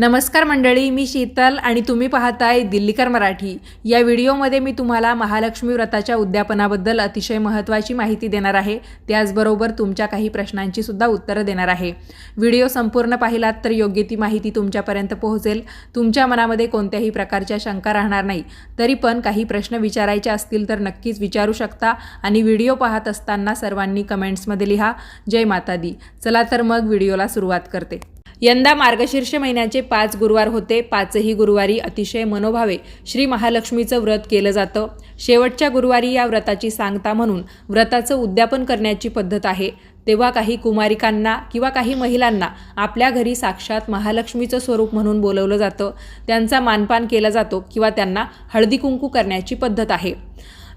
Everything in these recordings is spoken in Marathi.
नमस्कार मंडळी मी शीतल आणि तुम्ही पाहताय दिल्लीकर मराठी. या व्हिडिओमध्ये मी तुम्हाला महालक्ष्मी व्रताच्या उद्यापनाबद्दल अतिशय महत्त्वाची माहिती देणार आहे. त्याचबरोबर तुमच्या काही प्रश्नांची सुद्धा उत्तरं देणार आहे. व्हिडिओ संपूर्ण पाहिलात तर योग्य ती माहिती तुमच्यापर्यंत पोहोचेल. तुमच्या मनामध्ये कोणत्याही प्रकारच्या शंका राहणार नाही. तरी पण काही प्रश्न विचारायचे असतील तर नक्कीच विचारू शकता आणि व्हिडिओ पाहत असताना सर्वांनी कमेंट्समध्ये लिहा. जय माता दी चला तर मग व्हिडिओला सुरुवात करते. यंदा मार्गशीर्ष महिन्याचे पाच गुरुवार होते. पाचही गुरुवारी अतिशय मनोभावे श्री महालक्ष्मीचं व्रत केलं जातं. शेवटच्या गुरुवारी या व्रताची सांगता म्हणून व्रताचं उद्यापन करण्याची पद्धत आहे. तेव्हा काही कुमारिकांना किंवा काही महिलांना आपल्या घरी साक्षात महालक्ष्मीचं स्वरूप म्हणून बोलवलं जातं. त्यांचा मानपान केला जातो किंवा त्यांना हळदी कुंकू करण्याची पद्धत आहे.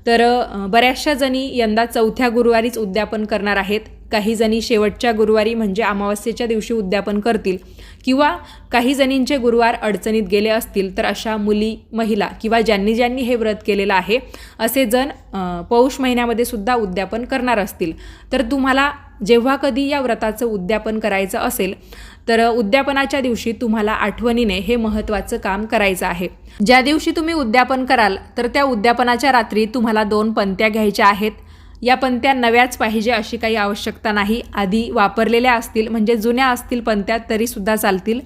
तर बऱ्याचशा जणी यंदा चौथ्या गुरुवारीच उद्यापन करणार आहेत. काही जणी शेवटच्या गुरुवारी म्हणजे अमावस्येच्या दिवशी उद्यापन करतील. किंवा काही जणींचे गुरुवार अडचणीत गेले असतील तर अशा मुली महिला किंवा ज्यांनी ज्यांनी हे व्रत केलेलं आहे असे जण पौष महिन्यामध्ये सुद्धा उद्यापन करणार असतील. तर तुम्हाला जेव्हा कधी या व्रताचं उद्यापन करायचं असेल तर उद्यापनाच्या दिवशी तुम्हाला आठवणीने हे महत्त्वाचं काम करायचं आहे. ज्या दिवशी तुम्ही उद्यापन कराल तर त्या उद्यापनाच्या रात्री तुम्हाला दोन पंत्या घ्यायच्या आहेत. या पंत्या नव्याच पाहिजे अशी काही आवश्यकता नाही. आधी वापरलेल्या असतील म्हणजे जुन्या असतील पंत्या तरीसुद्धा चालतील.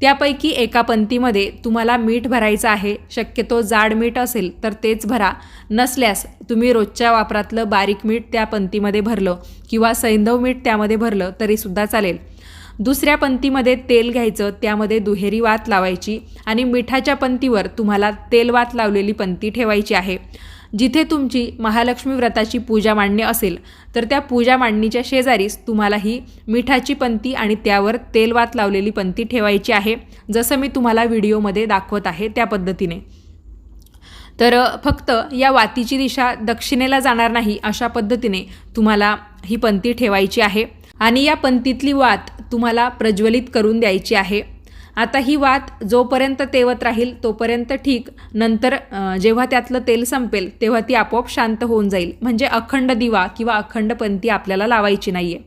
त्यापैकी एका पंतीमध्ये तुम्हाला मीठ भरायचं आहे. शक्यतो जाड मीठ असेल तर तेच भरा. नसल्यास तुम्ही रोजच्या वापरातलं बारीक मीठ त्या पंतीमध्ये भरलं किंवा सैंधव मीठ त्यामध्ये भरलं तरीसुद्धा चालेल. दुसऱ्या पंक्तीमध्ये तेल घ्यायचं त्यामध्ये दुहेरी वात लावायची आणि मिठाच्या पंक्तीवर तुम्हाला तेल वात लावलेली पंक्ती ठेवायची आहे. जिथे तुमची महालक्ष्मी व्रताची पूजा मांडणी असेल तर त्या पूजा मांडणीच्या शेजारीच तुम्हाला ही मिठाची पंक्ती आणि त्यावर तेल वात लावलेली पंक्ती ठेवायची आहे जसं मी तुम्हाला व्हिडिओमध्ये दाखवत आहे त्या पद्धतीने. तर फक्त या वातीची दिशा दक्षिणेला जाणार नाही अशा पद्धतीने तुम्हाला ही पंक्ती ठेवायची आहे. आणि या पंक्तीतली वात तुम्हाला प्रज्वलित करून द्यायची आहे. आता ही वात जोपर्यंत तेवत राहील तोपर्यंत ठीक. नंतर जेव्हा त्यातलं तेल संपेल तेव्हा ती आपोआप शांत होऊन जाईल. म्हणजे अखंड दिवा किंवा अखंड पंथी आपल्याला लावायची नाही आहे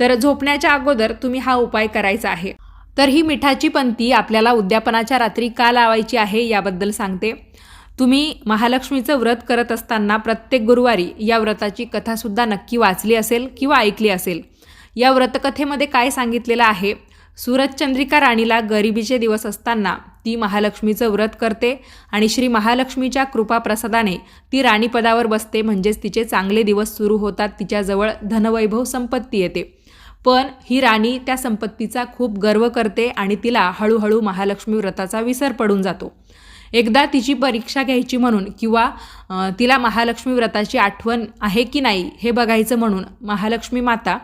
तर झोपण्याच्या अगोदर तुम्ही हा उपाय करायचा आहे. तर ही मिठाची पंथी आपल्याला उद्यापनाच्या रात्री का लावायची आहे याबद्दल सांगते. तुम्ही महालक्ष्मीचं व्रत करत असताना प्रत्येक गुरुवारी या व्रताची कथासुद्धा नक्की वाचली असेल किंवा ऐकली असेल. या व्रतकथेमध्ये काय सांगितलेलं आहे? सूरजचंद्रिका राणीला गरिबीचे दिवस असताना ती महालक्ष्मीचं व्रत करते आणि श्री महालक्ष्मीच्या कृपाप्रसादाने ती राणीपदावर बसते. म्हणजेच तिचे चांगले दिवस सुरू होतात. तिच्याजवळ धनवैभव संपत्ती येते. पण ही राणी त्या संपत्तीचा खूप गर्व करते आणि तिला हळूहळू महालक्ष्मी व्रताचा विसर पडून जातो. एकदा तिची परीक्षा घ्यायची म्हणून किंवा तिला महालक्ष्मी व्रताची आठवण आहे की नाही हे बघायचं म्हणून महालक्ष्मी माता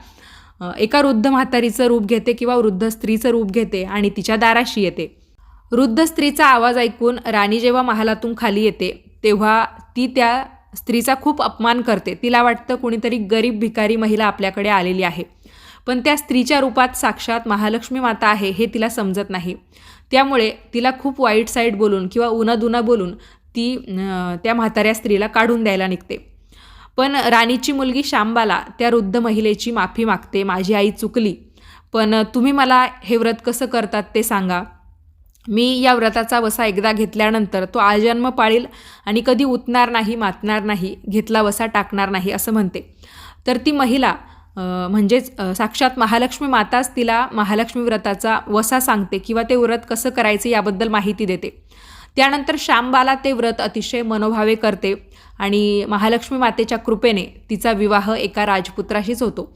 एका वृद्ध म्हातारीचं रूप घेते किंवा वृद्ध स्त्रीचं रूप घेते आणि तिच्या दाराशी येते. वृद्ध स्त्रीचा आवाज ऐकून राणी जेव्हा महालातून खाली येते तेव्हा ती त्या स्त्रीचा खूप अपमान करते. तिला वाटतं कुणीतरी गरीब भिकारी महिला आपल्याकडे आलेली आहे. पण त्या स्त्रीच्या रूपात साक्षात महालक्ष्मी माता आहे हे तिला समजत नाही. त्यामुळे तिला खूप वाईट साईड बोलून किंवा उन्हादुना बोलून ती त्या म्हाताऱ्या स्त्रीला काढून द्यायला निघते. पण राणीची मुलगी शांबाला त्या वृद्ध महिलेची माफी मागते माझी आई चुकली. पण तुम्ही मला हे व्रत कसं करतात ते सांगा. मी या व्रताचा वसा एकदा घेतल्यानंतर तो आजन्म पाळील आणि कधी उतणार नाही मातणार नाही घेतला वसा टाकणार नाही असं म्हणते. तर ती महिला म्हणजेच साक्षात महालक्ष्मी माताच तिला महालक्ष्मी व्रताचा वसा सांगते किंवा ते व्रत कसं करायचं याबद्दल माहिती देते. त्यानंतर श्यामबाला ते व्रत अतिशय मनोभावे करते. आणि महालक्ष्मी मातेच्या कृपेने तिचा विवाह एका राजपुत्राशीच होतो.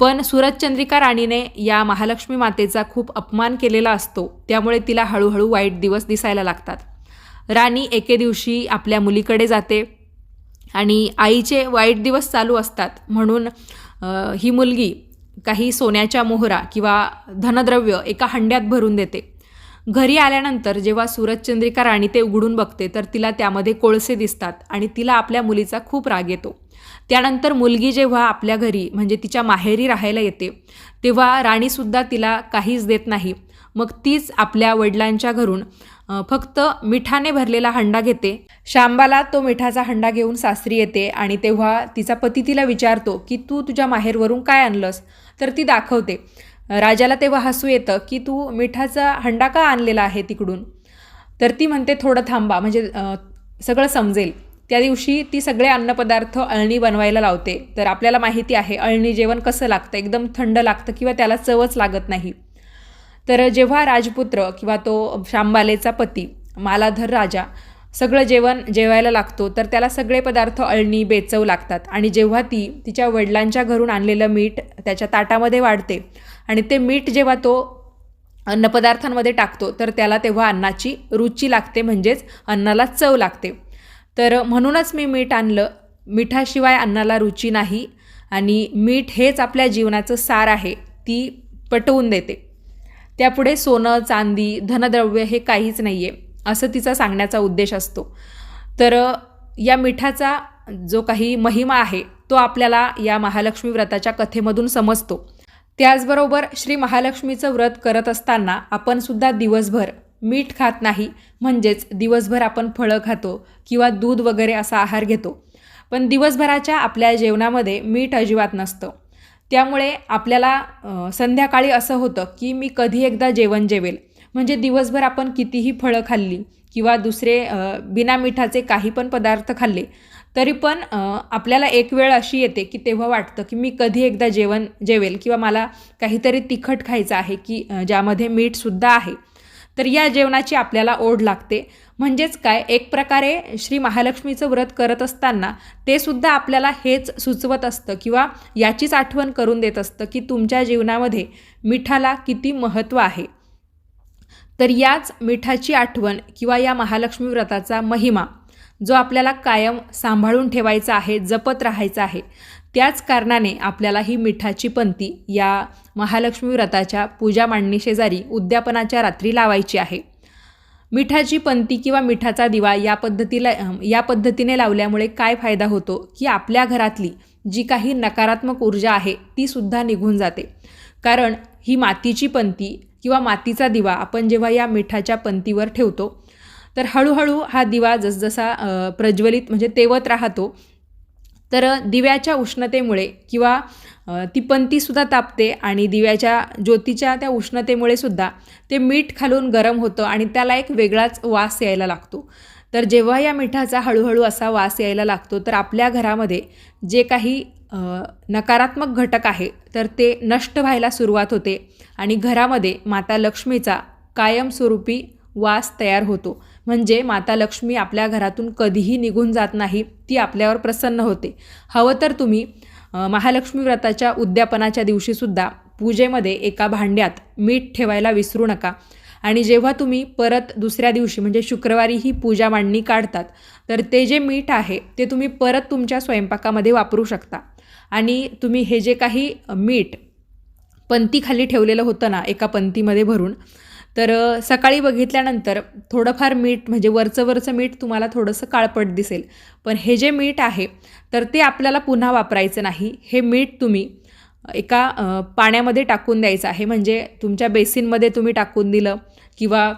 पण सूरजचंद्रिका राणीने या महालक्ष्मी मातेचा खूप अपमान केलेला असतो त्यामुळे तिला हळूहळू वाईट दिवस दिसायला लागतात. राणी एके दिवशी आपल्या मुलीकडे जाते आणि आईचे वाईट दिवस चालू असतात म्हणून ही मुलगी काही सोन्याच्या मोहरा किंवा धनद्रव्य एका हंड्यात भरून देते. घरी आल्यानंतर जेव्हा सूरजचंद्रिका राणी ते उघडून बघते तर तिला त्यामध्ये कोळसे दिसतात आणि तिला आपल्या मुलीचा खूप राग येतो. त्यानंतर मुलगी जेव्हा आपल्या घरी म्हणजे तिच्या माहेरी राहायला येते तेव्हा राणीसुद्धा तिला काहीच देत नाही. मग तीच आपल्या वडिलांच्या घरून फक्त मिठाने भरलेला हंडा घेते. शांबाला तो मिठाचा हंडा घेऊन सासरी येते आणि तेव्हा तिचा पती तिला विचारतो की तू तुझ्या माहेरवरून काय आणलंस? तर ती दाखवते. राजाला तेव्हा हसू येतं की तू मिठाचा हंडा का आणलेला आहे तिकडून? तर ती म्हणते थोडं थांबा म्हणजे सगळं समजेल. त्या दिवशी ती सगळे अन्नपदार्थ अळणी बनवायला लावते. तर आपल्याला माहिती आहे अळणी जेवण कसं लागतं? एकदम थंड लागतं किंवा त्याला चवच लागत नाही? तर जेव्हा राजपुत्र किंवा तो शांबालेचा पती मालाधर राजा सगळं जेवण जेवायला लागतो तर त्याला सगळे पदार्थ अळणी बेचव लागतात. आणि जेव्हा ती तिच्या वडिलांच्या घरून आणलेलं मीठ त्याच्या ताटामध्ये वाढते आणि ते मीठ जेव्हा तो अन्नपदार्थांमध्ये टाकतो तर त्याला तेव्हा अन्नाची रुची लागते म्हणजेच अन्नाला चव लागते. तर म्हणूनच मी मीठ आणलं. मिठाशिवाय अन्नाला रुची नाही आणि मीठ हेच आपल्या जीवनाचं सार आहे ती पटवून देते. त्यापुढे सोनं चांदी धनद्रव्य हे काहीच नाही आहे असं तिचा सांगण्याचा उद्देश असतो. तर या मिठाचा जो काही महिमा आहे तो आपल्याला या महालक्ष्मी व्रताच्या कथेमधून समजतो. त्याचबरोबर श्री महालक्ष्मीचं व्रत करत असताना आपण सुद्धा दिवसभर मीठ खात नाही म्हणजेच दिवसभर आपण फळं खातो किंवा दूध वगैरे असा आहार घेतो. पण दिवसभराच्या आपल्या जेवणामध्ये मीठ अजिबात नसतं. त्यामुळे आपल्याला संध्याकाळी असं होतं की मी कधी एकदा जेवण जेवेल. म्हणजे दिवसभर आपण कितीही फळं खाल्ली किंवा दुसरे बिना मिठाचे काही पण पदार्थ खाल्ले तरी पण आपल्याला एक वेळ अशी येते की तेव्हा वाटतं की मी कधी एकदा जेवण जेवेल किंवा मला काहीतरी तिखट खायचं आहे की ज्यामध्ये मीठसुद्धा आहे तर या जेवणाची आपल्याला ओढ लागते. म्हणजेच काय? एक प्रकारे श्री महालक्ष्मीचं व्रत करत असताना ते सुद्धा आपल्याला हेच सुचवत असतं किंवा याचीच आठवण करून देत असतं की तुमच्या जीवनामध्ये मिठाला किती महत्त्व आहे. तर याच मिठाची आठवण किंवा या महालक्ष्मी व्रताचा महिमा जो आपल्याला कायम सांभाळून ठेवायचा आहे जपत राहायचा आहे त्याच कारणाने आपल्याला ही मिठाची पंती या महालक्ष्मी व्रताच्या पूजा मांडणी शेजारी उद्यापनाच्या रात्री लावायची आहे. मिठाची पंती किंवा मिठाचा दिवा या पद्धतीला या पद्धतीने लावल्यामुळे काय फायदा होतो की आपल्या घरातली जी काही नकारात्मक ऊर्जा आहे ती सुद्धा निघून जाते. कारण ही मातीची पंती किंवा मातीचा दिवा आपण जेव्हा या मिठाच्या पंतीवर ठेवतो तर हळूहळू हा दिवा जसजसा प्रज्वलित म्हणजे तेवत राहतो तर दिव्याच्या उष्णतेमुळे किंवा ती पंतीसुद्धा तापते आणि दिव्याच्या ज्योतीच्या त्या उष्णतेमुळे सुद्धा ते मीठ खालून गरम होतं आणि त्याला एक वेगळाच वास यायला लागतो. तर जेव्हा या मिठाचा हळूहळू असा वास यायला लागतो तर आपल्या घरामध्ये जे काही नकारात्मक घटक आहे तर ते नष्ट व्हायला सुरुवात होते आणि घरामध्ये माता लक्ष्मीचा कायमस्वरूपी वास तयार होतो. म्हणजे माता लक्ष्मी आपल्या घरातून कधीही निघून जात नाही ती आपल्यावर प्रसन्न होते. हवं तर तुम्ही महालक्ष्मी व्रताच्या उद्यापनाच्या दिवशीसुद्धा पूजेमध्ये एका भांड्यात मीठ ठेवायला विसरू नका. आणि जेव्हा तुम्ही परत दुसऱ्या दिवशी म्हणजे शुक्रवारी ही पूजा मांडणी काढतात तर ते जे मीठ आहे ते तुम्ही परत तुमच्या स्वयंपाकामध्ये वापरू शकता. आणि तुम्ही हे जे काही मीठ पंथीखाली ठेवलेलं होतं ना एका पंतीमध्ये भरून तर सकाळी बघितल्यानंतर थोडंफार मीठ म्हणजे वरचं वरचं मीठ तुम्हाला थोडंसं काळपट दिसेल. पण हे जे मीठ आहे तर ते आपल्याला पुन्हा वापरायचं नाही. हे मीठ तुम्ही एका पाण्यामध्ये टाकून द्यायचं आहे. म्हणजे तुमच्या बेसिनमध्ये तुम्ही टाकून दिलं किंवा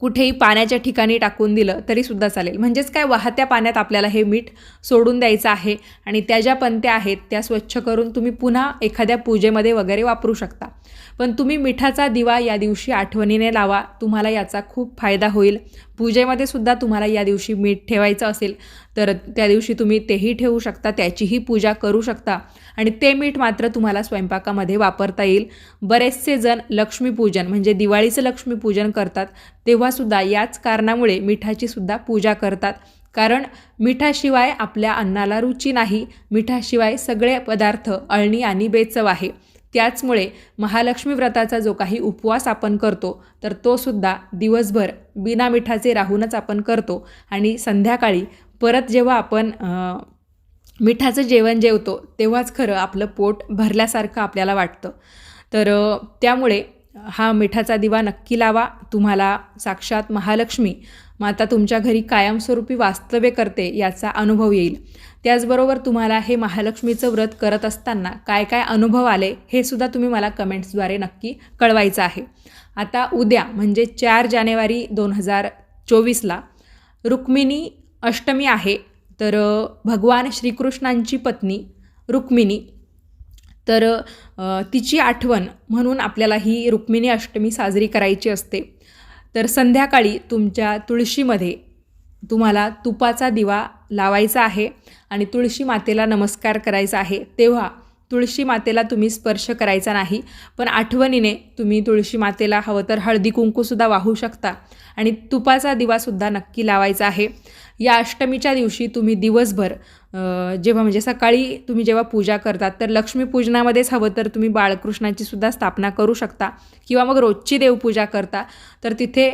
कुठेही पाण्याच्या ठिकाणी टाकून दिलं तरीसुद्धा चालेल. म्हणजेच काय? वाहत्या पाण्यात आपल्याला हे मीठ सोडून द्यायचं आहे आणि त्या ज्या पंत्या आहेत त्या स्वच्छ करून तुम्ही पुन्हा एखाद्या पूजेमध्ये वगैरे वापरू शकता. पण तुम्ही मिठाचा दिवा या दिवशी आठवणीने लावा. तुम्हाला याचा खूप फायदा होईल. पूजेमध्ये सुद्धा तुम्हाला या दिवशी मीठ ठेवायचं असेल तर त्या दिवशी तुम्ही तेही ठेवू शकता त्याचीही पूजा करू शकता. आणि ते मीठ मात्र तुम्हाला स्वयंपाकामध्ये वापरता येईल. बरेचसे जण लक्ष्मीपूजन म्हणजे दिवाळीचं लक्ष्मीपूजन करतात तेव्हासुद्धा याच कारणामुळे मिठाची सुद्धा पूजा करतात. कारण मिठाशिवाय आपल्या अन्नाला रुची नाही. मिठाशिवाय सगळे पदार्थ अळणी आणि बेचव आहे. त्याचमुळे महालक्ष्मी व्रताचा जो काही उपवास आपण करतो तर तो सुद्धा दिवसभर बिना मिठाचे राहूनच आपण करतो. आणि संध्याकाळी परत जेव्हा आपण मिठाचं जेवण जेवतो तेव्हाच खरं आपलं पोट भरल्यासारखं आपल्याला वाटतं. तर त्यामुळे हा मिठाचा दिवा नक्की लावा. तुम्हाला साक्षात महालक्ष्मी माता तुमच्या घरी कायमस्वरूपी वास्तव्य करते याचा अनुभव येईल. त्याचबरोबर तुम्हाला हे महालक्ष्मीचं व्रत करत असताना काय काय अनुभव आले हे सुद्धा तुम्ही मला कमेंट्सद्वारे नक्की कळवायचं आहे. आता उद्या म्हणजे चार जानेवारी दोन हजार चोवीसला रुक्मिणी अष्टमी आहे. तर भगवान श्रीकृष्णांची पत्नी रुक्मिणी तर तिची आठवण म्हणून आपल्याला ही रुक्मिणी अष्टमी साजरी करायची असते. तर संध्याकाळी तुमच्या तुळशीमध्ये तुम्हाला तुपाचा दिवा लावायचा आहे आणि तुळशी मातेला नमस्कार करायचा आहे. तेव्हा तुळशी मातेला तुम्ही स्पर्श करायचा नाही पण आठवणीने तुम्ही तुळशी मातेला हवं तर हळदी कुंकूसुद्धा वाहू शकता. आणि तुपाचा दिवासुद्धा नक्की लावायचा आहे. या अष्टमीच्या दिवशी तुम्ही दिवसभर जेव्हा म्हणजे सकाळी तुम्ही जेव्हा पूजा करतात तर लक्ष्मीपूजनामध्येच हवं तर तुम्ही बाळकृष्णाची सुद्धा स्थापना करू शकता. किंवा मग रोजची देवपूजा करता तर तिथे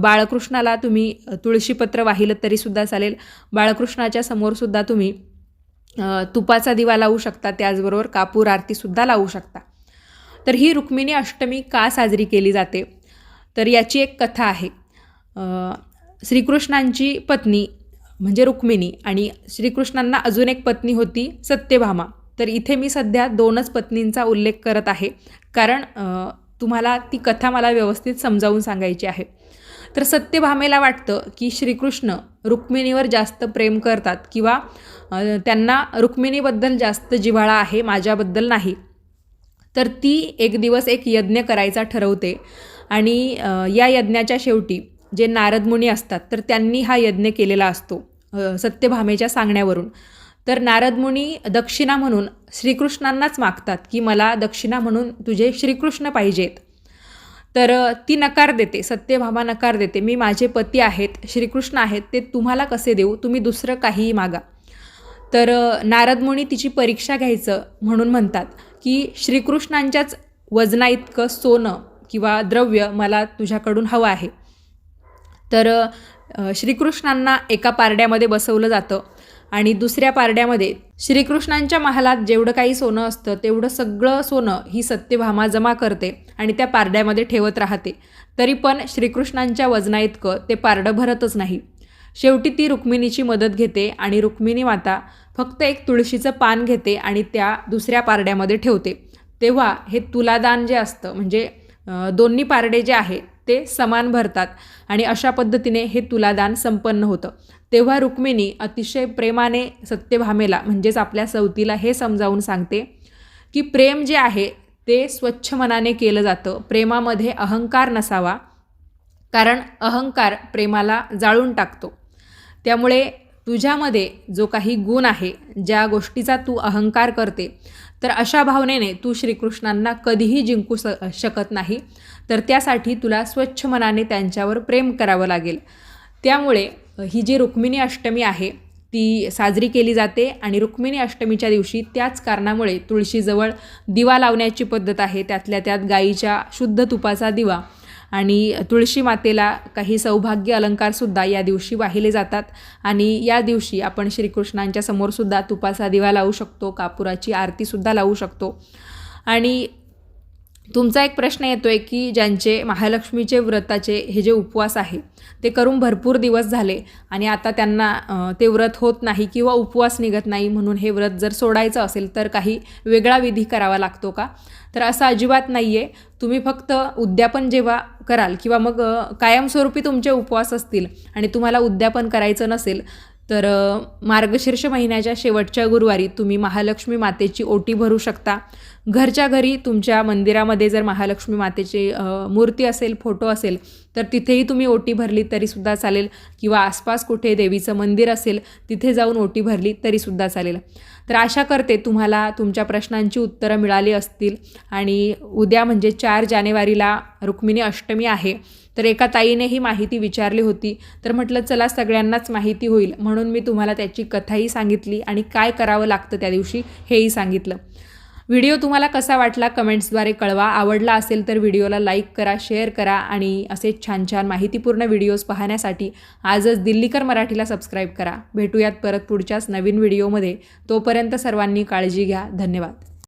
बाळकृष्णाला तुम्ही तुळशीपत्र वाहिलं तरीसुद्धा चालेल. बाळकृष्णाच्या समोरसुद्धा तुम्ही तुपाचा दिवा लावू शकता त्याचबरोबर कापूर आरतीसुद्धा लावू शकता. तर ही रुक्मिणी अष्टमी का साजरी केली जाते? तर याची एक कथा आहे. श्रीकृष्णांची पत्नी म्हणजे रुक्मिणी आणि श्रीकृष्णांना अजून एक पत्नी होती सत्यभामा. तर इथे मी सध्या दोनच पत्नींचा उल्लेख करत आहे. कारण तुम्हाला ती कथा मला व्यवस्थित समजावून सांगायची आहे. तर सत्यभामेला वाटतं की श्रीकृष्ण रुक्मिणीवर जास्त प्रेम करतात किंवा त्यांना रुक्मिणीबद्दल जास्त जिव्हाळा आहे माझ्याबद्दल नाही. तर ती एक दिवस एक यज्ञ करायचा ठरवते आणि या यज्ञाच्या शेवटी जे नारदमुनी असतात तर त्यांनी हा यज्ञ केलेला असतो सत्यभामेच्या सांगण्यावरून. तर नारदमुनी दक्षिणा म्हणून श्रीकृष्णांनाच मागतात की मला दक्षिणा म्हणून तुझे श्रीकृष्ण पाहिजेत. तर ती नकार देते सत्यभामा नकार देते. मी माझे पती आहेत श्रीकृष्ण आहेत ते तुम्हाला कसे देऊ? तुम्ही दुसरं काहीही मागा. तर नारदमुनी तिची परीक्षा घ्यायचं म्हणून म्हणतात की श्रीकृष्णांच्याच वजना इतकं सोनं किंवा द्रव्य मला तुझ्याकडून हवं आहे. तर श्रीकृष्णांना एका पारड्यामध्ये बसवलं जातं. आणि दुसऱ्या पारड्यामध्ये श्रीकृष्णांच्या महालात जेवढं काही सोनं असतं तेवढं सगळं सोनं ही सत्यभामा जमा करते आणि त्या पारड्यामध्ये ठेवत राहते. तरी पण श्रीकृष्णांच्या वजना इतकं ते पारडं भरतच नाही. शेवटी ती रुक्मिणीची मदत घेते आणि रुक्मिणी माता फक्त एक तुळशीचं पान घेते आणि त्या दुसऱ्या पारड्यामध्ये ठेवते. तेव्हा हे तुलादान जे असतं म्हणजे दोन्ही पारडे जे आहे ते समान भरतात. आणि अशा पद्धतीने हे तुलादान संपन्न होतं. तेव्हा रुक्मिणी अतिशय प्रेमाने सत्यभामेला म्हणजेच आपल्या सवतीला हे समजावून सांगते की प्रेम जे आहे ते स्वच्छ मनाने केलं जातं. प्रेमामध्ये अहंकार नसावा कारण अहंकार प्रेमाला जाळून टाकतो. त्यामुळे तुझ्यामध्ये जो काही गुण आहे ज्या गोष्टीचा तू अहंकार करते तर अशा भावनेने तू श्रीकृष्णांना कधीही जिंकू स शकत नाही. तर त्यासाठी तुला स्वच्छ मनाने त्यांच्यावर प्रेम करावं लागेल. त्यामुळे ही जी रुक्मिणी अष्टमी आहे ती साजरी केली जाते आणि रुक्मिणी अष्टमीच्या दिवशी त्याच कारणामुळे तुळशीजवळ दिवा लावण्याची पद्धत आहे. त्यातल्या त्यात गाईच्या शुद्ध तुपाचा दिवा आणि तुळशी मातेला काही सौभाग्य अलंकारसुद्धा या दिवशी वाहिले जातात. आणि या दिवशी आपण श्रीकृष्णांच्या समोरसुद्धा तुपाचा दिवा लावू शकतो कापुराची आरतीसुद्धा लावू शकतो. आणि तुमचा एक प्रश्न येतो आहे की ज्यांचे महालक्ष्मीचे व्रताचे हे जे उपवास आहे ते करून भरपूर दिवस झाले आणि आता त्यांना ते व्रत होत नाही किंवा उपवास निघत नाही म्हणून हे व्रत जर सोडायचं असेल तर काही वेगळा विधी करावा लागतो का? तर असं अजिबात नाही आहे तुम्ही फक्त उद्यापन जेव्हा कराल किंवा मग कायमस्वरूपी तुमचे उपवास असतील आणि तुम्हाला उद्यापन करायचं नसेल तर मार्गशीर्ष महिन्याच्या शेवटच्या गुरुवारी तुम्ही महालक्ष्मी मातेची ओटी भरू शकता. घरच्या घरी तुमच्या मंदिरामध्ये जर महालक्ष्मी मातेची मूर्ती असेल फोटो असेल तर तिथेही तुम्ही ओटी भरली तरीसुद्धा चालेल. किंवा आसपास कुठे देवीचं मंदिर असेल तिथे जाऊन ओटी भरली तरीसुद्धा चालेल. तर आशा करते तुम्हाला तुमच्या प्रश्नांची उत्तरं मिळाली असतील. आणि उद्या म्हणजे चार जानेवारीला रुक्मिणी अष्टमी आहे. तर एका ताईने ही माहिती विचारली होती. तर म्हटलं चला सगळ्यांनाच माहिती होईल. म्हणून मी तुम्हाला त्याची कथाही सांगितली आणि काय करावं लागतं त्या दिवशी हेही सांगितलं. व्हिडिओ तुम्हाला कसा वाटला कमेंट्सद्वारे कळवा. आवडला असेल तर व्हिडिओला लाईक करा शेअर करा आणि असे छान छान माहितीपूर्ण व्हिडिओज पाहण्यासाठी आजच दिल्लीकर मराठीला सबस्क्राईब करा. भेटूयात परत पुढच्याच नवीन व्हिडिओमध्ये. तोपर्यंत सर्वांनी काळजी घ्या. धन्यवाद.